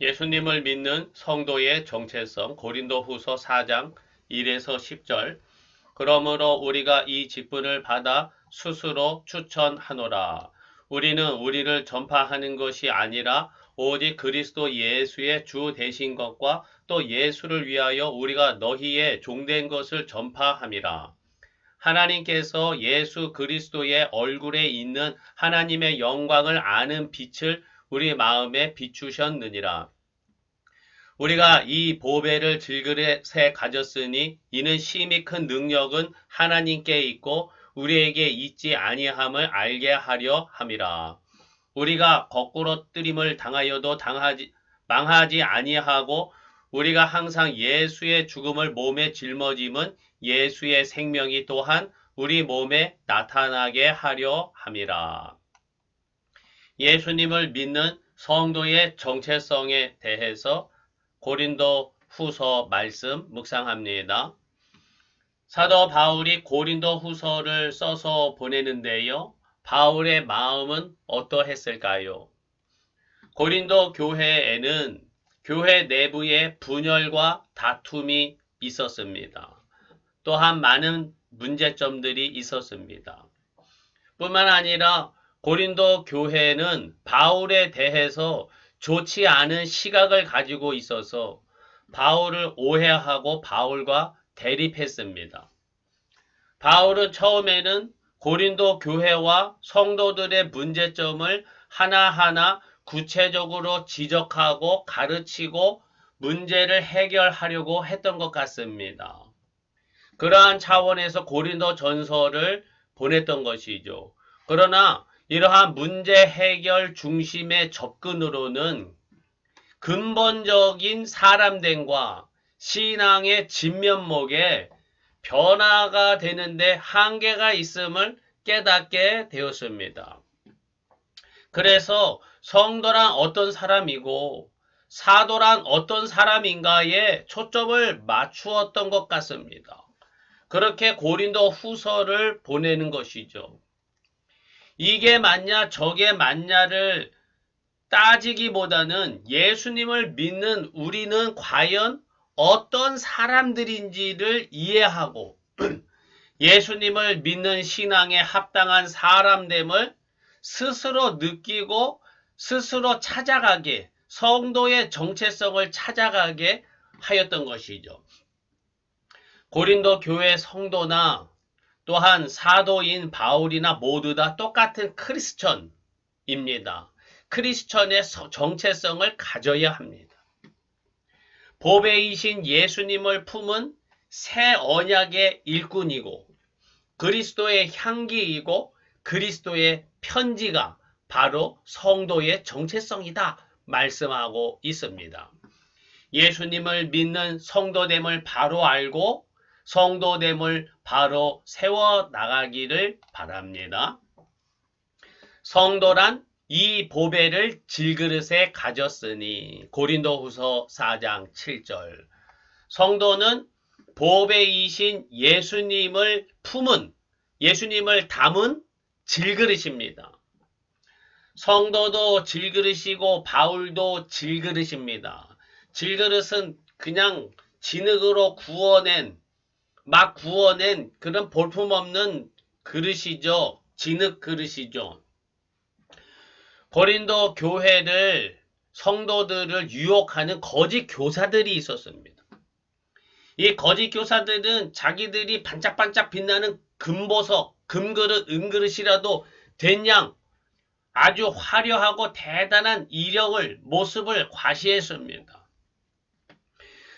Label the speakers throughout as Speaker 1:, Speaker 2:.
Speaker 1: 예수님을 믿는 성도의 정체성 고린도 후서 4장 1에서 10절 그러므로 우리가 이 직분을 받아 스스로 추천하노라. 우리는 우리를 전파하는 것이 아니라 오직 그리스도 예수의 주 되신 것과 또 예수를 위하여 우리가 너희의 종된 것을 전파함이라. 하나님께서 예수 그리스도의 얼굴에 있는 하나님의 영광을 아는 빛을 우리 마음에 비추셨느니라. 우리가 이 보배를 질그릇에 가졌으니 이는 심히 큰 능력은 하나님께 있고 우리에게 있지 아니함을 알게 하려 함이라. 우리가 거꾸로 뜨림을 당하여도 당하지 망하지 아니하고 우리가 항상 예수의 죽음을 몸에 짊어짐은 예수의 생명이 또한 우리 몸에 나타나게 하려 함이라. 예수님을 믿는 성도의 정체성에 대해서 고린도 후서 말씀 묵상합니다. 사도 바울이 고린도 후서를 써서 보내는데요. 바울의 마음은 어떠했을까요? 고린도 교회에는 교회 내부에 분열과 다툼이 있었습니다. 또한 많은 문제점들이 있었습니다. 뿐만 아니라 고린도 교회는 바울에 대해서 좋지 않은 시각을 가지고 있어서 바울을 오해하고 바울과 대립했습니다. 바울은 처음에는 고린도 교회와 성도들의 문제점을 하나하나 구체적으로 지적하고 가르치고 문제를 해결하려고 했던 것 같습니다. 그러한 차원에서 고린도 전서를 보냈던 것이죠. 그러나 이러한 문제 해결 중심의 접근으로는 근본적인 사람됨과 신앙의 진면목에 변화가 되는데 한계가 있음을 깨닫게 되었습니다. 그래서 성도란 어떤 사람이고 사도란 어떤 사람인가에 초점을 맞추었던 것 같습니다. 그렇게 고린도 후서를 보내는 것이죠. 이게 맞냐 저게 맞냐를 따지기보다는 예수님을 믿는 우리는 과연 어떤 사람들인지를 이해하고 예수님을 믿는 신앙에 합당한 사람됨을 스스로 느끼고 스스로 찾아가게 성도의 정체성을 찾아가게 하였던 것이죠. 고린도 교회 성도나 또한 사도인 바울이나 모두 다 똑같은 크리스천입니다. 크리스천의 정체성을 가져야 합니다. 보배이신 예수님을 품은 새 언약의 일꾼이고 그리스도의 향기이고 그리스도의 편지가 바로 성도의 정체성이다 말씀하고 있습니다. 예수님을 믿는 성도됨을 바로 알고 성도됨을 바로 세워 나가기를 바랍니다. 성도란 이 보배를 질그릇에 가졌으니 고린도후서 4장 7절 성도는 보배이신 예수님을 품은 예수님을 담은 질그릇입니다. 성도도 질그릇이고 바울도 질그릇입니다. 질그릇은 그냥 진흙으로 구워낸 막 구워낸 그런 볼품없는 그릇이죠. 진흙 그릇이죠. 고린도 교회를 성도들을 유혹하는 거짓 교사들이 있었습니다. 이 거짓 교사들은 자기들이 반짝반짝 빛나는 금보석, 금그릇, 은그릇이라도 된양 아주 화려하고 대단한 이력을, 모습을 과시했습니다.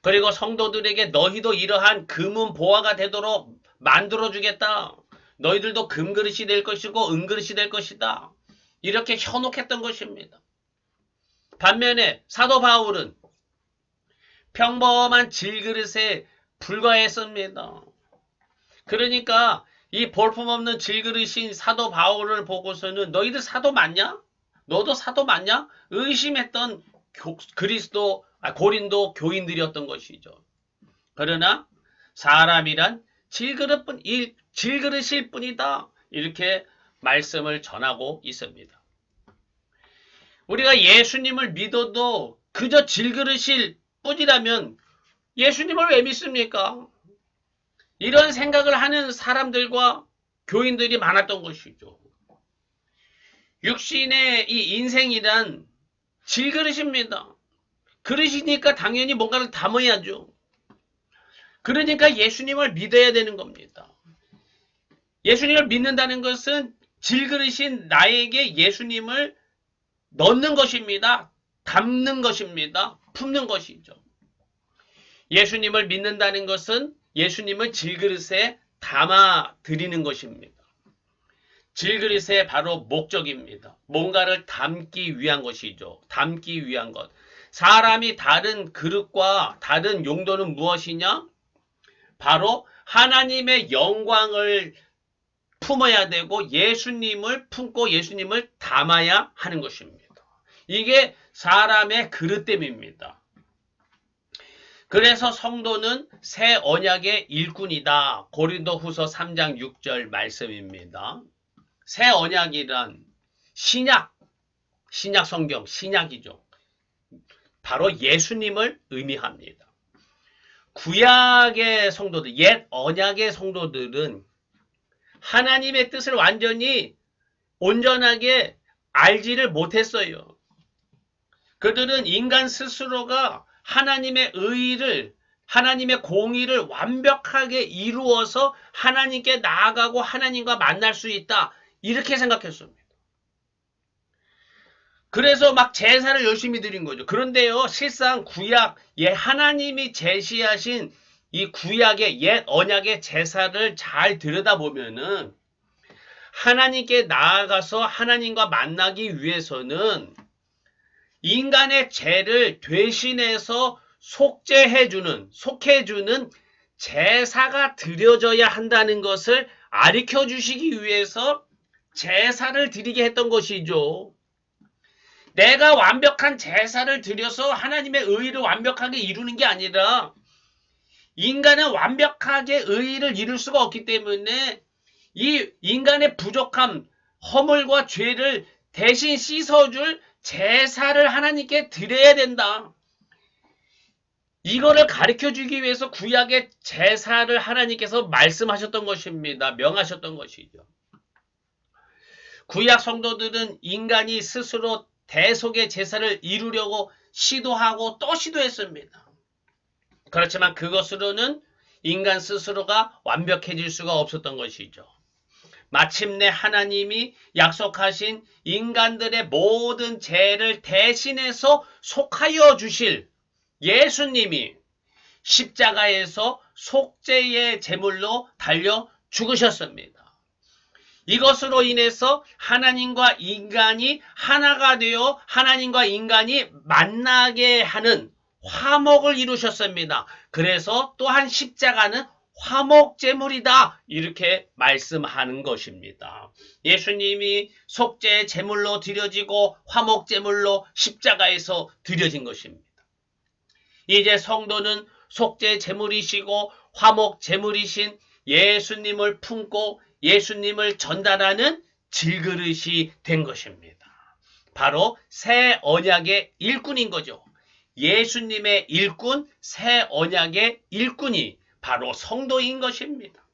Speaker 1: 그리고 성도들에게 너희도 이러한 금은 보화가 되도록 만들어주겠다. 너희들도 금그릇이 될 것이고 은그릇이 될 것이다. 이렇게 현혹했던 것입니다. 반면에 사도 바울은 평범한 질그릇에 불과했습니다. 그러니까 이 볼품없는 질그릇인 사도 바울을 보고서는 너희들 사도 맞냐? 너도 사도 맞냐? 의심했던 교, 그리스도 아, 고린도 교인들이었던 것이죠. 그러나 사람이란 질그릇뿐 이 질그릇일 뿐이다. 이렇게 말씀을 전하고 있습니다. 우리가 예수님을 믿어도 그저 질그릇일 뿐이라면 예수님을 왜 믿습니까? 이런 생각을 하는 사람들과 교인들이 많았던 것이죠. 육신의 이 인생이란 질그릇입니다. 그릇이니까 당연히 뭔가를 담아야죠. 그러니까 예수님을 믿어야 되는 겁니다. 예수님을 믿는다는 것은 질그릇인 나에게 예수님을 넣는 것입니다. 담는 것입니다. 품는 것이죠. 예수님을 믿는다는 것은 예수님을 질그릇에 담아 드리는 것입니다. 질그릇의 바로 목적입니다. 뭔가를 담기 위한 것이죠. 담기 위한 것. 사람이 다른 그릇과 다른 용도는 무엇이냐? 바로 하나님의 영광을 품어야 되고 예수님을 품고 예수님을 담아야 하는 것입니다. 이게 사람의 그릇됨입니다. 그래서 성도는 새 언약의 일꾼이다. 고린도 후서 3장 6절 말씀입니다. 새 언약이란 신약, 신약 성경, 신약이죠. 바로 예수님을 의미합니다. 구약의 성도들, 옛 언약의 성도들은 하나님의 뜻을 완전히 온전하게 알지를 못했어요. 그들은 인간 스스로가 하나님의 의를 하나님의 공의를 완벽하게 이루어서 하나님께 나아가고 하나님과 만날 수 있다. 이렇게 생각했습니다. 그래서 막 제사를 열심히 드린 거죠. 그런데요, 실상 구약, 예, 하나님이 제시하신 이 구약의 옛 언약의 제사를 잘 들여다보면은 하나님께 나아가서 하나님과 만나기 위해서는 인간의 죄를 대신해서 속죄해주는, 속해주는 제사가 드려져야 한다는 것을 아리켜 주시기 위해서 제사를 드리게 했던 것이죠. 내가 완벽한 제사를 드려서 하나님의 의를 완벽하게 이루는 게 아니라 인간은 완벽하게 의를 이룰 수가 없기 때문에 이 인간의 부족함, 허물과 죄를 대신 씻어줄 제사를 하나님께 드려야 된다. 이거를 가르쳐 주기 위해서 구약의 제사를 하나님께서 말씀하셨던 것입니다. 명하셨던 것이죠. 구약 성도들은 인간이 스스로 대속의 제사를 이루려고 시도하고 또 시도했습니다. 그렇지만 그것으로는 인간 스스로가 완벽해질 수가 없었던 것이죠. 마침내 하나님이 약속하신 인간들의 모든 죄를 대신해서 속하여 주실 예수님이 십자가에서 속죄의 제물로 달려 죽으셨습니다. 이것으로 인해서 하나님과 인간이 하나가 되어 하나님과 인간이 만나게 하는 화목을 이루셨습니다. 그래서 또한 십자가는 화목제물이다. 이렇게 말씀하는 것입니다. 예수님이 속죄 제물로 드려지고 화목제물로 십자가에서 드려진 것입니다. 이제 성도는 속죄 제물이시고 화목 제물이신 예수님을 품고 예수님을 전달하는 질그릇이 된 것입니다. 바로 새 언약의 일꾼인 거죠. 예수님의 일꾼, 새 언약의 일꾼이 바로 성도인 것입니다.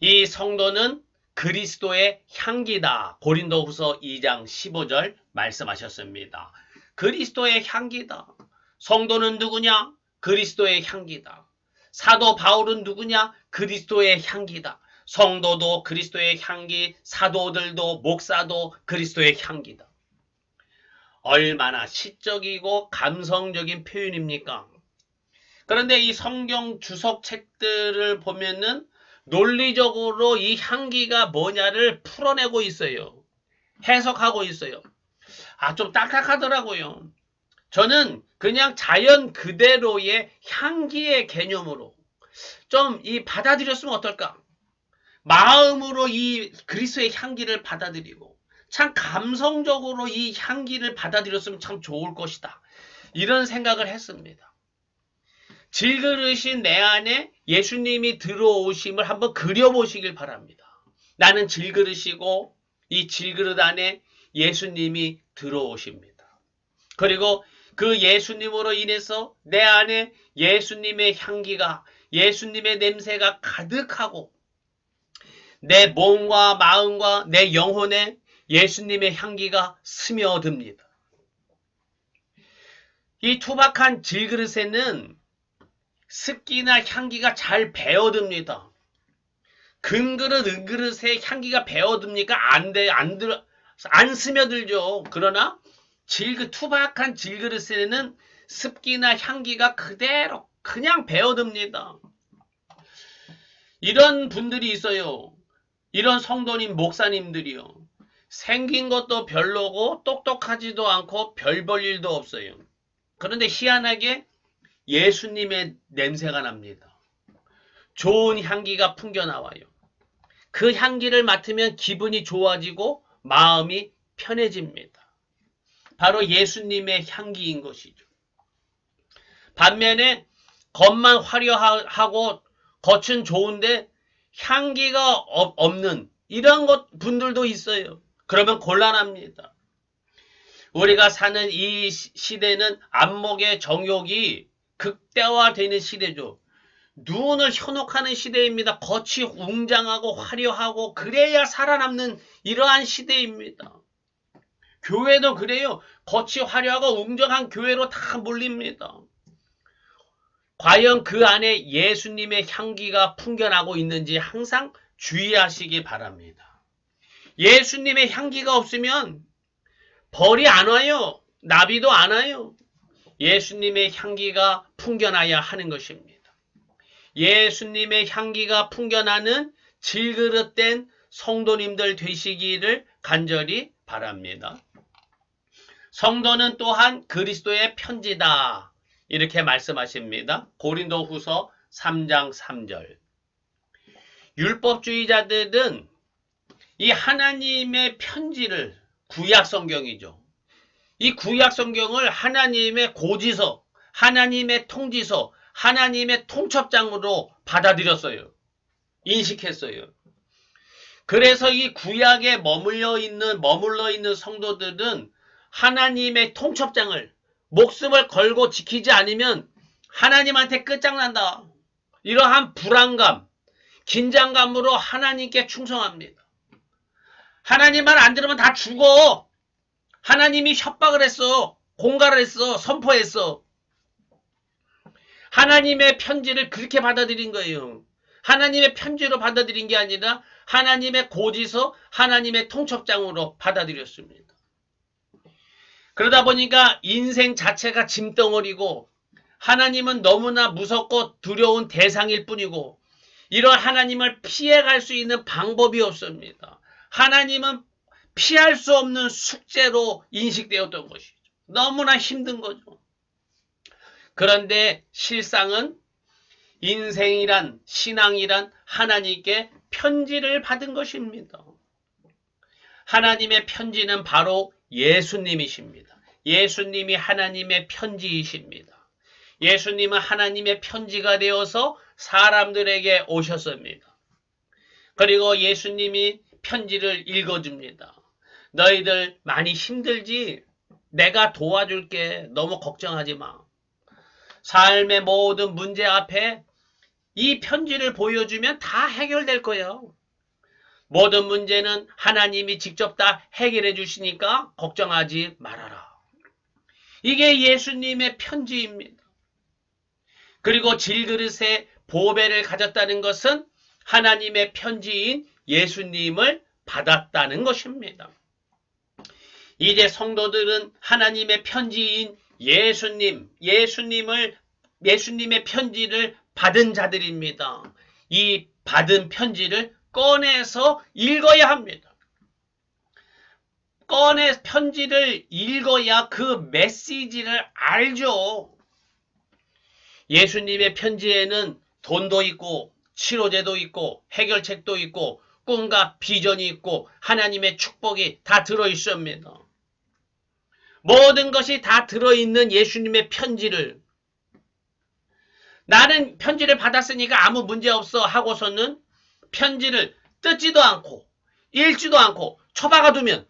Speaker 1: 이 성도는 그리스도의 향기다. 고린도 후서 2장 15절 말씀하셨습니다. 그리스도의 향기다. 성도는 누구냐? 그리스도의 향기다. 사도 바울은 누구냐? 그리스도의 향기다. 성도도 그리스도의 향기, 사도들도 목사도 그리스도의 향기다. 얼마나 시적이고 감성적인 표현입니까? 그런데 이 성경 주석 책들을 보면은 논리적으로 이 향기가 뭐냐를 풀어내고 있어요. 해석하고 있어요. 아, 좀 딱딱하더라고요. 저는 그냥 자연 그대로의 향기의 개념으로 좀 이 받아들였으면 어떨까? 마음으로 이 그리스도의 향기를 받아들이고 참 감성적으로 이 향기를 받아들였으면 참 좋을 것이다. 이런 생각을 했습니다. 질그릇인 내 안에 예수님이 들어오심을 한번 그려보시길 바랍니다. 나는 질그릇이고 이 질그릇 안에 예수님이 들어오십니다. 그리고 그 예수님으로 인해서 내 안에 예수님의 향기가 예수님의 냄새가 가득하고 내 몸과 마음과 내 영혼에 예수님의 향기가 스며듭니다. 이 투박한 질그릇에는 습기나 향기가 잘 배어듭니다. 금그릇, 은그릇에 향기가 배어듭니까? 안 돼, 안 들, 안 스며들죠. 그러나 질그, 투박한 질그릇에는 습기나 향기가 그대로 그냥 배어듭니다. 이런 분들이 있어요. 이런 성도님, 목사님들이요. 생긴 것도 별로고 똑똑하지도 않고 별 볼 일도 없어요. 그런데 희한하게 예수님의 냄새가 납니다. 좋은 향기가 풍겨 나와요. 그 향기를 맡으면 기분이 좋아지고 마음이 편해집니다. 바로 예수님의 향기인 것이죠. 반면에 겉만 화려하고 겉은 좋은데 향기가 없는 이런 것 분들도 있어요. 그러면 곤란합니다. 우리가 사는 이 시대는 안목의 정욕이 극대화되는 시대죠. 눈을 현혹하는 시대입니다. 겉이 웅장하고 화려하고 그래야 살아남는 이러한 시대입니다. 교회도 그래요. 겉이 화려하고 웅장한 교회로 다 몰립니다. 과연 그 안에 예수님의 향기가 풍겨나고 있는지 항상 주의하시기 바랍니다. 예수님의 향기가 없으면 벌이 안 와요. 나비도 안 와요. 예수님의 향기가 풍겨나야 하는 것입니다. 예수님의 향기가 풍겨나는 질그릇된 성도님들 되시기를 간절히 바랍니다. 성도는 또한 그리스도의 편지다. 이렇게 말씀하십니다. 고린도 후서 3장 3절. 율법주의자들은 이 하나님의 편지를 구약 성경이죠. 이 구약 성경을 하나님의 고지서, 하나님의 통지서, 하나님의 통첩장으로 받아들였어요. 인식했어요. 그래서 이 구약에 머물러 있는, 머물러 있는 성도들은 하나님의 통첩장을 목숨을 걸고 지키지 않으면 하나님한테 끝장난다. 이러한 불안감, 긴장감으로 하나님께 충성합니다. 하나님 말 안 들으면 다 죽어. 하나님이 협박을 했어. 공갈을 했어. 선포했어. 하나님의 편지를 그렇게 받아들인 거예요. 하나님의 편지로 받아들인 게 아니라 하나님의 고지서, 하나님의 통첩장으로 받아들였습니다. 그러다 보니까 인생 자체가 짐덩어리고 하나님은 너무나 무섭고 두려운 대상일 뿐이고 이런 하나님을 피해갈 수 있는 방법이 없습니다. 하나님은 피할 수 없는 숙제로 인식되었던 것이죠. 너무나 힘든 거죠. 그런데 실상은 인생이란 신앙이란 하나님께 편지를 받은 것입니다. 하나님의 편지는 바로 예수님이십니다. 예수님이 하나님의 편지이십니다. 예수님은 하나님의 편지가 되어서 사람들에게 오셨습니다. 그리고 예수님이 편지를 읽어줍니다. 너희들 많이 힘들지? 내가 도와줄게. 너무 걱정하지 마. 삶의 모든 문제 앞에 이 편지를 보여주면 다 해결될 거예요. 모든 문제는 하나님이 직접 다 해결해 주시니까 걱정하지 말아라. 이게 예수님의 편지입니다. 그리고 질그릇에 보배를 가졌다는 것은 하나님의 편지인 예수님을 받았다는 것입니다. 이제 성도들은 하나님의 편지인 예수님, 예수님을, 예수님의 편지를 받은 자들입니다. 이 받은 편지를 꺼내서 읽어야 합니다. 꺼내 편지를 읽어야 그 메시지를 알죠. 예수님의 편지에는 돈도 있고, 치료제도 있고, 해결책도 있고, 꿈과 비전이 있고, 하나님의 축복이 다 들어있습니다. 모든 것이 다 들어있는 예수님의 편지를 나는 편지를 받았으니까 아무 문제 없어 하고서는 편지를 뜯지도 않고 읽지도 않고 처박아 두면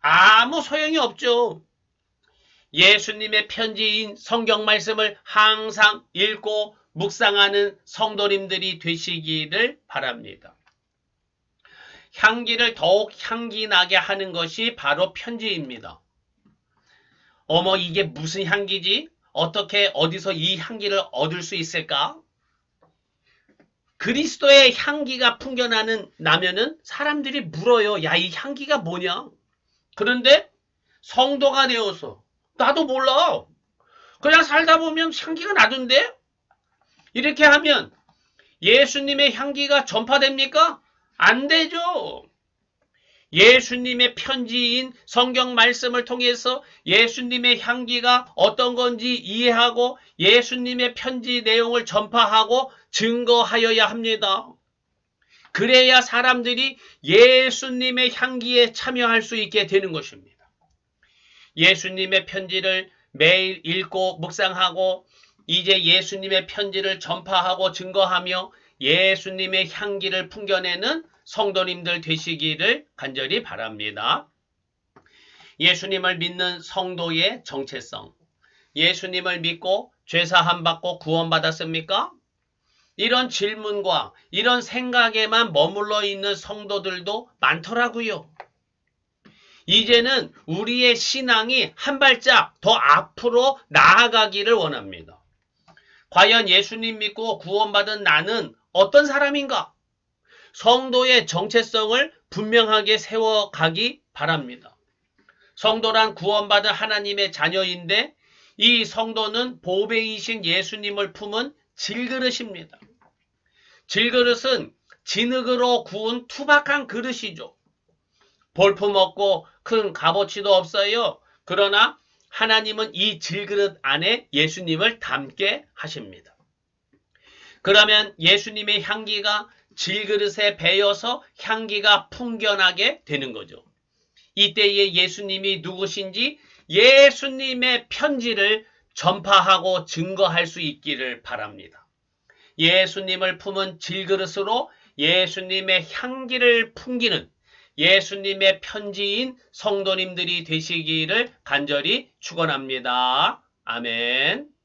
Speaker 1: 아무 소용이 없죠. 예수님의 편지인 성경 말씀을 항상 읽고 묵상하는 성도님들이 되시기를 바랍니다. 향기를 더욱 향기나게 하는 것이 바로 편지입니다. 어머, 이게 무슨 향기지? 어떻게, 어디서 이 향기를 얻을 수 있을까? 그리스도의 향기가 풍겨나는 나면은 사람들이 물어요. 야, 이 향기가 뭐냐? 그런데 성도가 되어서 나도 몰라. 그냥 살다 보면 향기가 나던데? 이렇게 하면 예수님의 향기가 전파됩니까? 안 되죠. 예수님의 편지인 성경 말씀을 통해서 예수님의 향기가 어떤 건지 이해하고 예수님의 편지 내용을 전파하고 증거하여야 합니다. 그래야 사람들이 예수님의 향기에 참여할 수 있게 되는 것입니다. 예수님의 편지를 매일 읽고 묵상하고 이제 예수님의 편지를 전파하고 증거하며 예수님의 향기를 풍겨내는 성도님들 되시기를 간절히 바랍니다. 예수님을 믿는 성도의 정체성. 예수님을 믿고 죄사함 받고 구원받았습니까? 이런 질문과 이런 생각에만 머물러 있는 성도들도 많더라고요. 이제는 우리의 신앙이 한 발짝 더 앞으로 나아가기를 원합니다. 과연 예수님 믿고 구원받은 나는 어떤 사람인가? 성도의 정체성을 분명하게 세워가기 바랍니다. 성도란 구원받은 하나님의 자녀인데 이 성도는 보배이신 예수님을 품은 질그릇입니다. 질그릇은 진흙으로 구운 투박한 그릇이죠. 볼품 없고 큰 값어치도 없어요. 그러나 하나님은 이 질그릇 안에 예수님을 담게 하십니다. 그러면 예수님의 향기가 질그릇에 배어서 향기가 풍겨나게 되는 거죠. 이때에 예수님이 누구신지 예수님의 편지를 전파하고 증거할 수 있기를 바랍니다. 예수님을 품은 질그릇으로 예수님의 향기를 풍기는 예수님의 편지인 성도님들이 되시기를 간절히 축원합니다. 아멘.